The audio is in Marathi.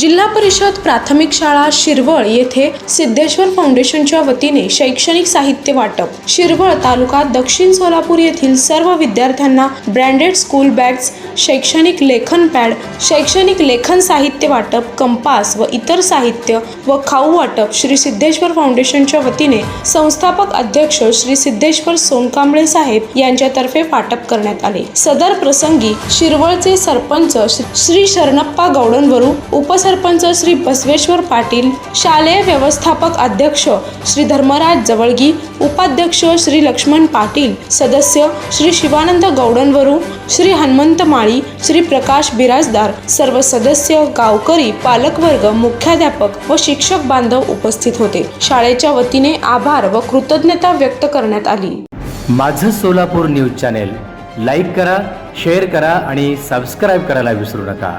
जिल्हा परिषद प्राथमिक शाळा शिरवळ येथे सिद्धेश्वर फाउंडेशनच्या वतीने शैक्षणिक साहित्य वाटप. शिरवळ तालुका दक्षिण सोलापूर येथील सर्व विद्यार्थ्यांना ब्रँडेड स्कूल बॅग्स शैक्षणिक लेखन पॅड शैक्षणिक लेखन साहित्य वाटप कंपास व इतर साहित्य व खाऊ वाटप श्री सिद्धेश्वर फाउंडेशनच्या वतीने संस्थापक अध्यक्ष श्री सिद्धेश्वर सोनकांबळे साहेब यांच्यातर्फे वाटप करण्यात आले. सदर प्रसंगी शिरवळचे सरपंच श्री शरणप्पा गौडनवरू उपसरपंच श्री बसवेश्वर पाटील शालेय व्यवस्थापक अध्यक्ष श्री धर्मराज जवळगी उपाध्यक्ष श्री लक्ष्मण पाटील सदस्य श्री शिवानंद गौडनवरू श्री हनुमंत माळी श्री प्रकाश बिराजदार सर्व सदस्य गावकरी पालकवर्ग मुख्याध्यापक व शिक्षक बांधव उपस्थित होते. शाळेच्या वतीने आभार व कृतज्ञता व्यक्त करण्यात आली. माझं सोलापूर न्यूज चॅनेल लाईक करा शेअर करा आणि सबस्क्राईब करायला विसरू नका.